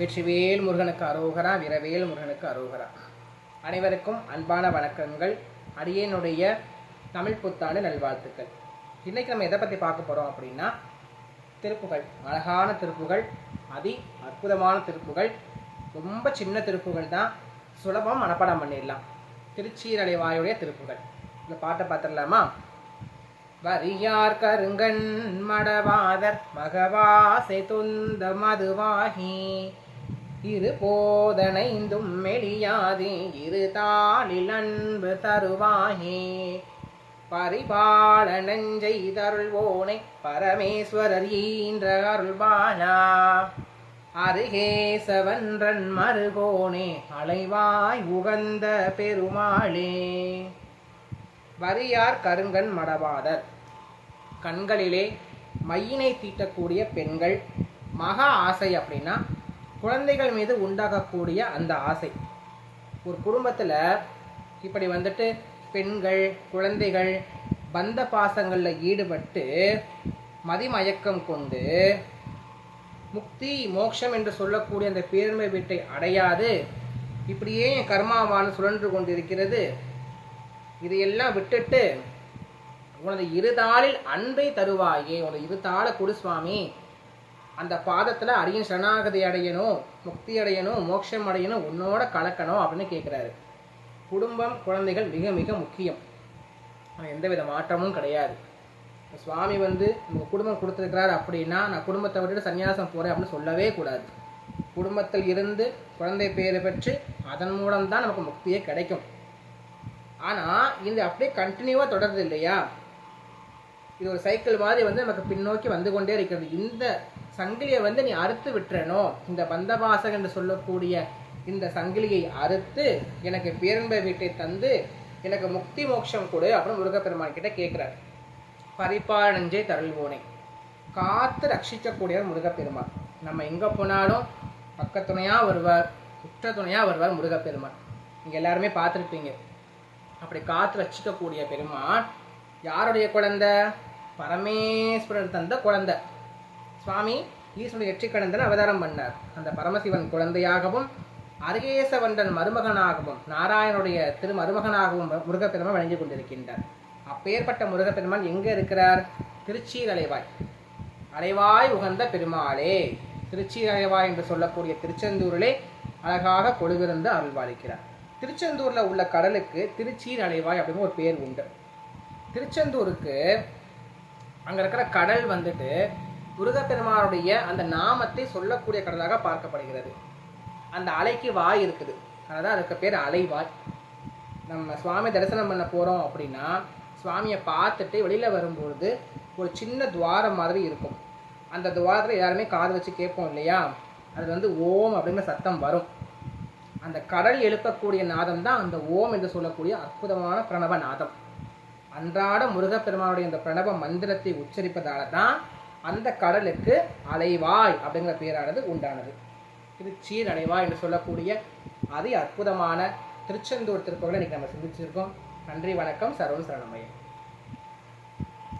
வெற்றிவேல் முருகனுக்கு அரோகரா விரவேல் முருகனுக்கு அரோகரா. அனைவருக்கும் அன்பான வணக்கங்கள். அடியேனுடைய தமிழ் புத்தாண்டு நல்வாழ்த்துக்கள். இன்னைக்கு நம்ம எதை பற்றி பார்க்க போகிறோம் அப்படின்னா திருப்புகள். அழகான திருப்புகள் அதி அற்புதமான திருப்புகள். ரொம்ப சின்ன திருப்புகள் தான். சுலபம் மனப்பாடம் பண்ணிடலாம். திருச்சீரலைவாயுடைய திருப்புகள். இந்த பாட்டை பார்த்துடலாமா வரியார் கருங்கண் மடவாதர் மகவாசை துந்த மதுவாகி இரு போதனைந்தும் மெளியாதே இரு தாளில் அன்பு தருவாகே பரிபாலனஞ்சை தருள்வோனை பரமேஸ்வரர் ஈன்ற அருள்பாலா அருகேசவன்றன் மருகோனே அலைவாய் உகந்த பெருமாளே. வரியார் கருங்கண் மடவாதர். கண்களிலே மையினை தீட்டக்கூடிய பெண்கள் மகா ஆசை அப்படின்னா குழந்தைகள் மீது உண்டாகக்கூடிய அந்த ஆசை. ஒரு குடும்பத்தில் இப்படி வந்துட்டு பெண்கள் குழந்தைகள் பந்த பாசங்களில் ஈடுபட்டு மதிமயக்கம் கொண்டு முக்தி மோட்சம் என்று சொல்லக்கூடிய அந்த பேருமை வீட்டை அடையாது. இப்படியே என் கர்மாவான சுழன்று கொண்டிருக்கிறது. இதையெல்லாம் விட்டுட்டு உனது இருதாளில் அன்பை தருவாயே உனது இருதாள கொடு சுவாமி அந்த பாதத்தில் அரியன் சரணாகதி அடையணும் முக்தி அடையணும் மோட்சம் அடையணும் உன்னோட கலக்கணும் அப்படின்னு கேட்குறாரு குடும்பம் குழந்தைகள் மிக மிக முக்கியம். ஆனால் எந்தவித மாற்றமும் கிடையாது. சுவாமி வந்து உங்கள் குடும்பம் கொடுத்துருக்கிறார் அப்படின்னா நான் குடும்பத்தை விட்டுட்டு சன்னியாசம் போகிறேன் அப்படின்னு சொல்லவே கூடாது. குடும்பத்தில் இருந்து குழந்தை பெயரை பெற்று அதன் மூலம்தான் நமக்கு முக்தியே கிடைக்கும். ஆனால் இது அப்படியே கண்டினியூவாக தொடருது இல்லையா? இது ஒரு சைக்கிள் மாதிரி வந்து நமக்கு பின்னோக்கி வந்து கொண்டே இருக்கிறது. இந்த சங்கிலியை வந்து நீ அறுத்து விட்டுறணும் இந்த பந்தபாசம் என்று சொல்லக்கூடிய இந்த சங்கிலியை அறுத்து எனக்கு பேரன்ப வீட்டை தந்து எனக்கு முக்தி மோட்சம் கொடு அப்படின்னு முருகப்பெருமான் கிட்ட கேட்குறாரு. நெஞ்சை தருள்வோனை. காத்து ரட்சிக்கக்கூடியவர் முருகப்பெருமான். நம்ம எங்கே போனாலும் பக்கத்துணையாக வருவார் குற்ற துணையாக வருவார் முருகப்பெருமான். நீங்கள் எல்லாருமே பார்த்துருப்பீங்க. அப்படி காத்து ரட்சிக்கக்கூடிய பெருமான் யாருடைய குழந்தை? பரமேஸ்வரர் தந்த குழந்தை. சுவாமி ஈஸ்வரன் எற்றிக்கடந்தன் அவதாரம் பண்ணார். அந்த பரமசிவன் குழந்தையாகவும் அருகேசவண்டன் மருமகனாகவும் நாராயணனுடைய திரு மருமகனாகவும் முருகப்பெருமான் வழங்கி கொண்டிருக்கின்றார். அப்பேற்பட்ட முருகப்பெருமான் எங்கே இருக்கிறார்? திருச்சியில் அலைவாய் அலைவாய் உகந்த பெருமாளே திருச்சி அலைவாய் என்று சொல்லக்கூடிய திருச்செந்தூரிலே அழகாக கொழுவிருந்து அருள்வாளிக்கிறார். திருச்செந்தூரில் உள்ள கடலுக்கு திருச்சீர் அலைவாய் அப்படின்னு ஒரு பேர் உண்டு. திருச்செந்தூருக்கு அங்கே இருக்கிற கடல் வந்துட்டு முருகப்பெருமானுடைய அந்த நாமத்தை சொல்லக்கூடிய கடலாக பார்க்கப்படுகிறது. அந்த அலைக்கு வாய் இருக்குது. அதனால் அதுக்கு பேர் அலைவாய். நம்ம சுவாமி தரிசனம் பண்ண போகிறோம் அப்படின்னா சுவாமியை பார்த்துட்டு வெளியில் வரும்பொழுது ஒரு சின்ன துவாரம் மாதிரி இருக்கும். அந்த துவாரத்தில் எல்லாருமே காது வச்சு கேட்போம் இல்லையா? அது வந்து ஓம் அப்படின்னு சத்தம் வரும். அந்த கடல் எழுப்பக்கூடிய நாதம் தான் அந்த ஓம் என்று சொல்லக்கூடிய அற்புதமான பிரணவ நாதம். அன்றாட முருகப்பெருமானுடைய இந்த பிரணவ மந்திரத்தை உச்சரிப்பதால தான் அந்த கடலுக்கு அலைவாய் அப்படிங்கிற பேரானது உண்டானது. திருச்சீர் அலைவாய் என்று சொல்லக்கூடிய அதி அற்புதமான திருச்செந்தூர் திருப்பங்களை இன்னைக்கு நம்ம சிந்திச்சிருக்கோம். நன்றி வணக்கம் சரவண சரணமயம்